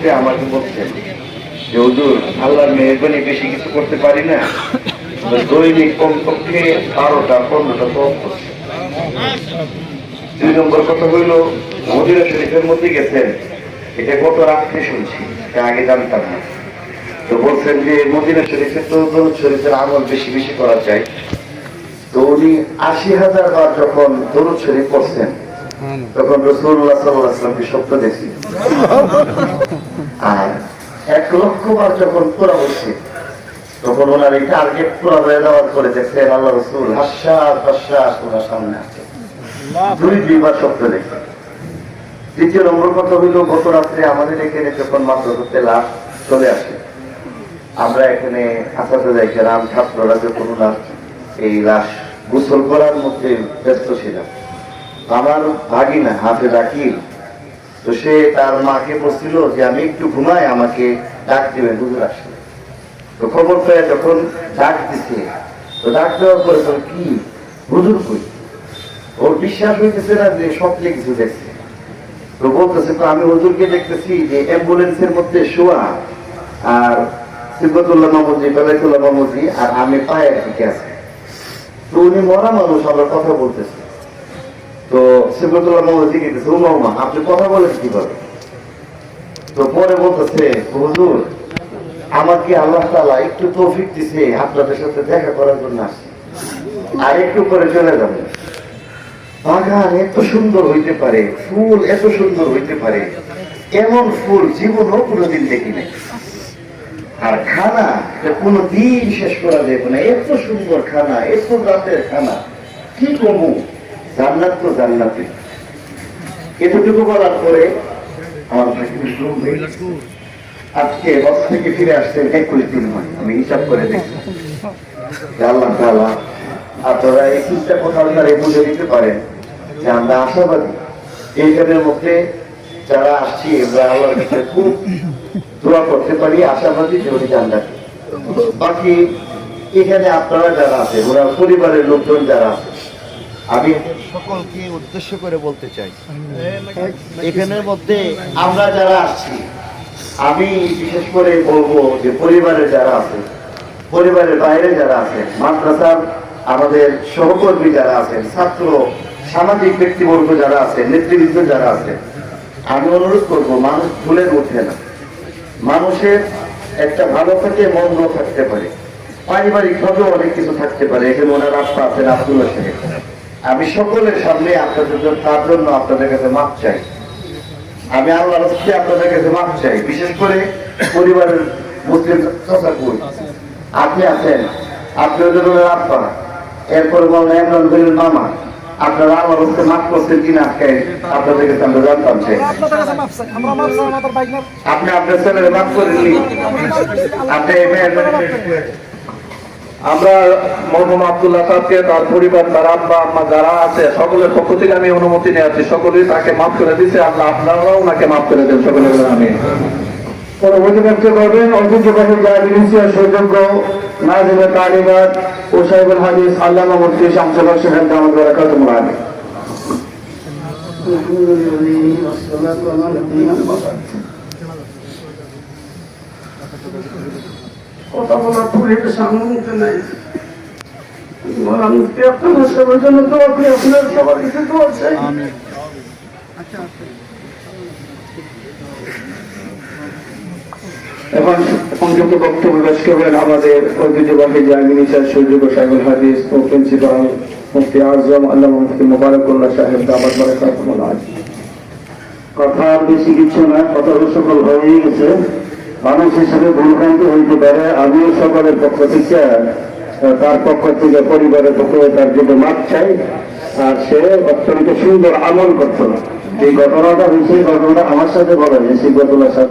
মধ্যে আমাকে বলছেন? যে হুজুর আল্লাহর মেহরবানি বেশি কিছু করতে পারি না তো দৈনিক কমপক্ষে বারোটা পনেরোটা করছে দুই নম্বর কথা হইল মদিনা শরীফের মধ্যে গেছেন এটা গত রাত্রে শুনছি এটা আগে জানতাম না। তো বলছেন যে মদিনা শরীফে তো দরুদ শরীফের আমল বেশি বেশি করা যায়। তো উনি আশি হাজার বার যখন দরুদ শরীফ পড়ছেন তখন রসুল্লাহ সাল্লাহামকে স্বপ্ন দেখছি। লক্ষ বার যখন পুরা হচ্ছে, তখন ওনার এই টার্গেট পুরা হয়ে যাওয়ার পরে দেখছেন আল্লাহ রসুল হাস্যাস হাস্যাস ওনার সামনে আছে। দুই, দুইবার স্বপ্ন দেখছে দ্বিতীয় নম্বর কথা হইল, গত রাত্রে আমাদের এখানে যখন মাত্র করতে লাভ চলে আসে, আমরা এখানে আসাতে যাইছিলাম ছাত্ররা যখন ওনার এই লাশ গোসল করার মধ্যে ব্যস্ত ছিলাম, আমার ভাগিনা হাতে আকিল তো সে তার মাকে বলছিল যে, আমি একটু ঘুমাই, আমাকে ডাক দিবেন হুজুর আসলে। তো খবর পেয়ে যখন ডাক দিছে, তো ডাক দেওয়ার পরে তো কি? হুজুর কই? ওর বিশ্বাস হইতেছে না যে স্বপ্নে কিছু দেখছে তো বলতেছে, তো আমি হুজুরকে দেখতেছি যে, অ্যাম্বুলেন্সের মধ্যে শোয়া আর সিবতুল্লাহ মামুজি বেলাইতুল্লাহ মামুজি আর আমি পায়ের দিকে আছি। তো উনি মরা মানুষ আমরা কথা বলতেছি। আপনি কথা বলেন কীভাবে? তো পরে বলতেছে, হুজুর আল্লাহ তালা একটু তৌফিক দিছে, আপনাদের সাথে দেখা করার জন্য আর একটু চলে বাগান এত সুন্দর হইতে পারে, ফুল এত সুন্দর হইতে পারে, এমন ফুল জীবনও কোনোদিন দেখি নাই। আর খানা কোনো দিন শেষ করা যাবে না। এত সুন্দর খানা, এত রাতের খানা, কি কমু? জান্নাত তো জান্নাতে। এতটুকু বলার পরে আমার আজকে বস থেকে ফিরে আসছেন একুশ দিন হয়, আমি হিসাব করে আল্লাহ আপনারা কথা আপনারা বুঝে দিতে পারেন যে আমরা আশাবাদী। এইখানের মধ্যে যারা আসছি, আমরা আল্লাহর কাছে খুব দোয়া করতে পারি, আশাবাদী যে উনি বাকি এখানে আপনারা যারা আছে ওনার পরিবারের লোকজন যারা আছে আমি সকলকে উদ্দেশ্য করে বলতে চাই। এখানের মধ্যে আমরা যারা আসছি আমি বিশেষ করে বলব যে পরিবারের যারা আছে পরিবারের বাইরে যারা আছে মাদ্রাসার আমাদের সহকর্মী যারা আছেন ছাত্র সামাজিক ব্যক্তিবর্গ যারা আছে নেতৃবৃন্দ যারা আছে আমি অনুরোধ করব মানুষ ভুলে উঠে না। মানুষের একটা ভালো থাকে মন্দ থাকতে পারে। পারিবারিক ভাবেও অনেক কিছু থাকতে পারে। এখানে ওনার আপ্পা আছেন আব্দুল্লাহ সাহেব আমি সকলের সামনে আপনাদের তার জন্য আপনাদের কাছে মাপ চাই। আমি আল্লাহর হচ্ছে আপনাদের কাছে মাপ চাই। বিশেষ করে পরিবারের মুসলিম আপনি আছেন। আপনি ওদের আব্বা। এরপর বলেন এমন বললেন মামা। আপনারা আল্লাহর হচ্ছে মাফ করছেন কিনা আজকে আপনাদের কাছে আমরা জানতাম। আমরা আপনি আপনার ছেলের মাফ করেননি। আপনি আমরা মরহুম আব্দুল্লাহ সাহেবকে তার পরিবার তার আব্বা আম্মা যারা আছে সকলের পক্ষ থেকে আমি অনুমতি নিয়ে আছি। সকলেই তাকে মাফ করে দিচ্ছে আল্লাহ আপনারাও ওনাকে মাফ করে দেন। সকলে বলে আমি করবেন? সৌযোগ্য ও সাহেবুল হাদিস আল্লামা মুফতি শামসুল হক কথা বলার পরিবেশ আমার নাই। আমি আপনাদের সবার জন্য দোয়া করি? আপনার সবার কিছু দোয়া চাই। এখন সংযুক্ত বক্তব্য পেশ করবেন আমাদের ঐতিহ্যবাহী সাহেবুল হাদিস ও প্রিন্সিপাল মুফতি আজম মুফতি মোবারকুল্লাহ সাহেব কথা বেশি কিছু না কথা সকল হয়ে গেছে। মানুষ হিসেবে ভুলভ্রান্তি হইতে পারে। আমিও সকলের পক্ষ থেকে তার পক্ষ থেকে পরিবারের পক্ষ তার জন্য মাপ চাই। আর সে অত্যন্ত সুন্দর আমল করত। এই ঘটনাটা হয়েছে ঘটনাটা আমার সাথে বলা হয়েছে গতলা সাথে